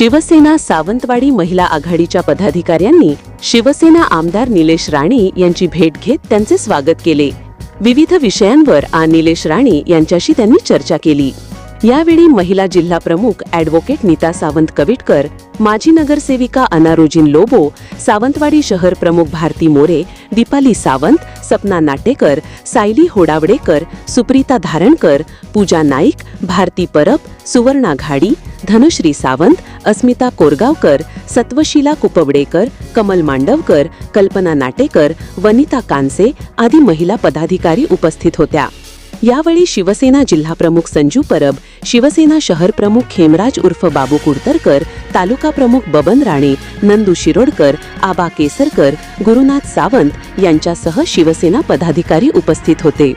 शिवसेना सावंतवाडी महिला आघाडीच्या पदाधिकाऱ्यांनी शिवसेना आमदार निलेश राणे यांची भेट घेत त्यांचे स्वागत केले. विविध विषयांवर आ निलेश राणे यांच्याशी त्यांनी चर्चा केली. यावेळी महिला जिल्हा प्रमुख ॲडव्होकेट नीता सावंत कविटकर माजी नगरसेविका अनारोजिन लोबो सावंतवाडी शहर प्रमुख भारती मोरे दीपाली सावंत सपना नाटेकर सायली होडावडेकर सुप्रीता धारणकर पूजा नाईक भारती परब सुवर्णा घाडी धनुश्री सावंत अस्मिता कोरगावकर सत्वशिला कुपवडेकर कमल मांडवकर कल्पना नाटेकर वनिता कानसे आदी महिला पदाधिकारी उपस्थित होत्या. यावेळी शिवसेना जिल्हाप्रमुख संजू परब शिवसेना शहर प्रमुख खेमराज उर्फ बाबू कुडतरकर तालुका प्रमुख बबन राणे नंदू शिरोडकर आबा केसरकर गुरुनाथ सावंत यांच्यासह शिवसेना पदाधिकारी उपस्थित होते.